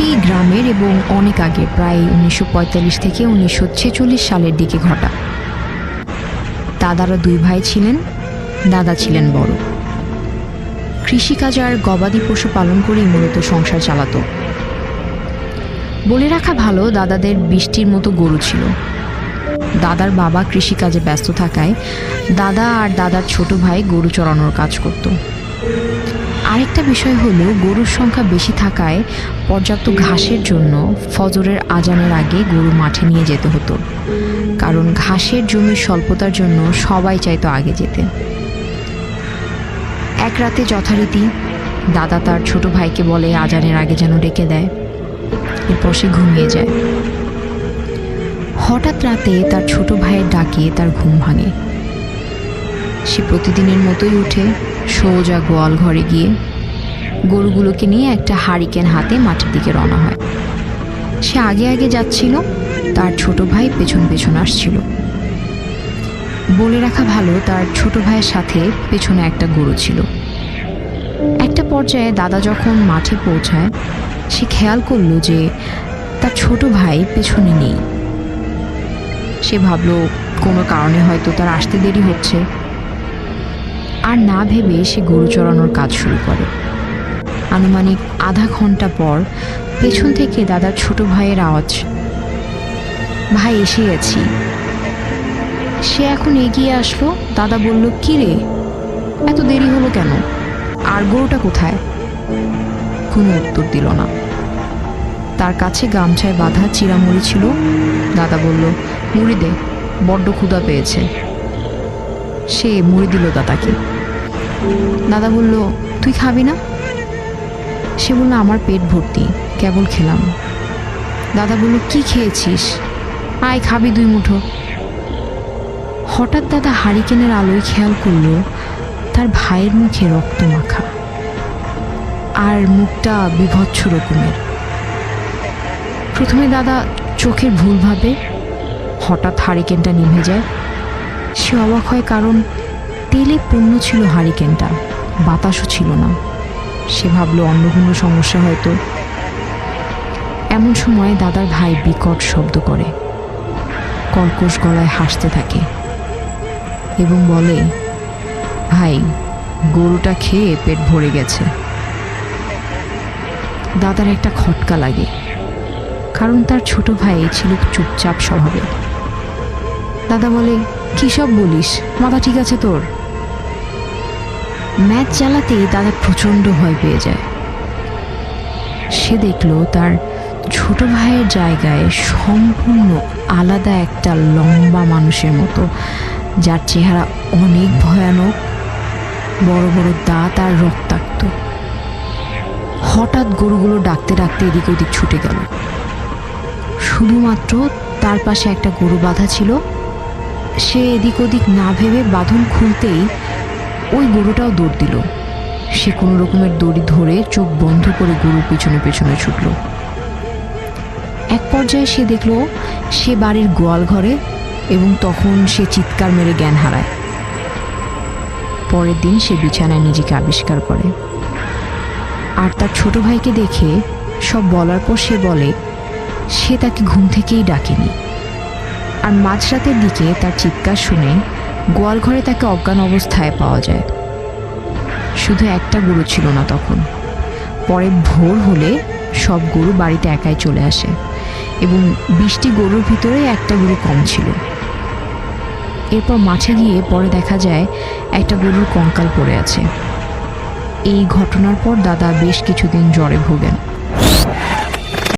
এবং অনেক আগে, প্রায় উনিশশো পঁয়তাল্লিশ থেকে উনিশশো ছেচল্লিশ সালের দিকে ঘটা। দাদারা দুই ভাই ছিলেন, দাদা ছিলেন বড়। কৃষিকাজ আর গবাদি পশু পালন করেই মূলত সংসার চালাতো। বলে রাখা ভালো, দাদাদের বৃষ্টির মতো গরু ছিল। দাদার বাবা কৃষিকাজে ব্যস্ত থাকায় দাদা আর দাদার ছোট ভাই গরু চড়ানোর কাজ করত। আরেকটা বিষয় হলো, গরুর সংখ্যা বেশি থাকায় পর্যাপ্ত ঘাসের জন্য ফজরের আজানের আগে গরু মাঠে নিয়ে যেতে হতো। কারণ ঘাসের জমির স্বল্পতার জন্য সবাই চাইতো আগে যেতে। এক রাতে যথারীতি দাদা তার ছোট ভাইকে বলে আজানের আগে যেন ডেকে দেয়। এরপর সে ঘুমিয়ে যায়। হঠাৎ রাতে তার ছোট ভাইয়ের ডাকে তার ঘুম ভাঙে। সে প্রতিদিনের মতোই উঠে সোজা গোয়াল ঘরে গিয়ে গরুগুলোকে নিয়ে একটা হারিকেন হাতে মাঠের দিকে রওনা হয়। সে আগে আগে যাচ্ছিল, তার ছোট ভাই পেছন পেছন আসছিল। বলে রাখা ভালো, তার ছোট ভাইয়ের সাথে পেছনে একটা গরু ছিল। একটা পর্যায়ে দাদা যখন মাঠে পৌঁছায়, সে খেয়াল করল যে তার ছোট ভাই পেছনে নেই। সে ভাবল, কোনো কারণে হয়তো তার আসতে দেরি হচ্ছে। আর না ভেবে সে গরু চড়ানোর কাজ শুরু করে। আনুমানিক আধা ঘণ্টা পর পেছন থেকে দাদার ছোট ভাইয়ের আওয়াজ, ভাই, এসে গেছি। সে এখন এগিয়ে আসলো। দাদা বলল, কি রে? এত দেরি হলো কেন? আর গরুটা কোথায়? কোনো উত্তর দিল না। তার কাছে গামছায় বাঁধা চিরামুড়ি ছিল। দাদা বলল, মুড়ি দে, বড্ড ক্ষুধা পেয়েছে। সে মুড়ি দিল দাদাকে। দাদা বলল, তুই খাবি না? সে বলল, আমার পেট ভর্তি, কেবল খেলাম। দাদা বলল, কি খেয়েছিস? আয়, খাবি দুই মুঠো। হঠাৎ দাদা হারিকেনের আলোয় খেয়াল করল, তার ভাইয়ের মুখে রক্ত মাখা আর মুখটা বিভৎস রকমের। প্রথমে দাদা চোখের ভুল ভাবে হঠাৎ হারিকেনটা নিভে যায় সে অবাক হয় কারণ তেলে পূর্ণ ছিল হারিকেনটা, বাতাসও ছিল না। সে ভাবলো অন্য সমস্যা হয়তো। এমন সময় দাদার ভাই বিকট শব্দ করে। কর্কশ গলায় হাসতে থাকে এবং বলে, ভাই, গরুটা খেয়ে পেট ভরে গেছে। দাদার একটা খটকা লাগে, কারণ তার ছোট ভাই ছিল চুপচাপ স্বভাবে দাদা বলে কী সব বলিস? মাথা ঠিক আছে তোর? ম্যাচ চালাতেই দাদা প্রচণ্ড ভয় পেয়ে যায়। সে দেখল তার ছোট ভাইয়ের জায়গায় সম্পূর্ণ আলাদা একটা লম্বা মানুষের মতো, যার চেহারা অনেক ভয়ানক, বড় বড় দাঁত আর রক্তাক্ত। হঠাৎ গরুগুলো ডাকতে ডাকতে এদিক ওদিক ছুটে গেল। শুধুমাত্র তার পাশে একটা গরু বাঁধা ছিল সে এদিক ওদিক না ভেবে বাঁধন খুলতেই ওই গরুটাও দৌড় দিল। সে কোনো রকমের দড়ি ধরে চোখ বন্ধ করে গরুর পিছনে পেছনে ছুটল। এক পর্যায়ে সে দেখল সে বাড়ির গোয়াল ঘরে এবং তখন সে চিৎকার মেরে জ্ঞান হারায়। পরের দিন সে বিছানায় নিজেকে আবিষ্কার করে। আর তার ছোট ভাইকে দেখে সব বলার পর সে বলে, সে তাকে ঘুম থেকেই ডাকেনি। আর মাঝরাতের দিকে তার চিৎকার শুনে গোয়াল ঘরে তাকে অজ্ঞান অবস্থায় পাওয়া যায়। শুধু একটা গরু ছিল না তখন। পরে ভোর হলে সব গরু বাড়িতে একাই চলে আসে এবং বৃষ্টি গরুর ভিতরে একটা গরু কম ছিল। এরপর মাঠে গিয়ে পরে দেখা যায় একটা গরুর কঙ্কাল পড়ে আছে। এই ঘটনার পর দাদা বেশ কিছুদিন জ্বরে ভোগেন।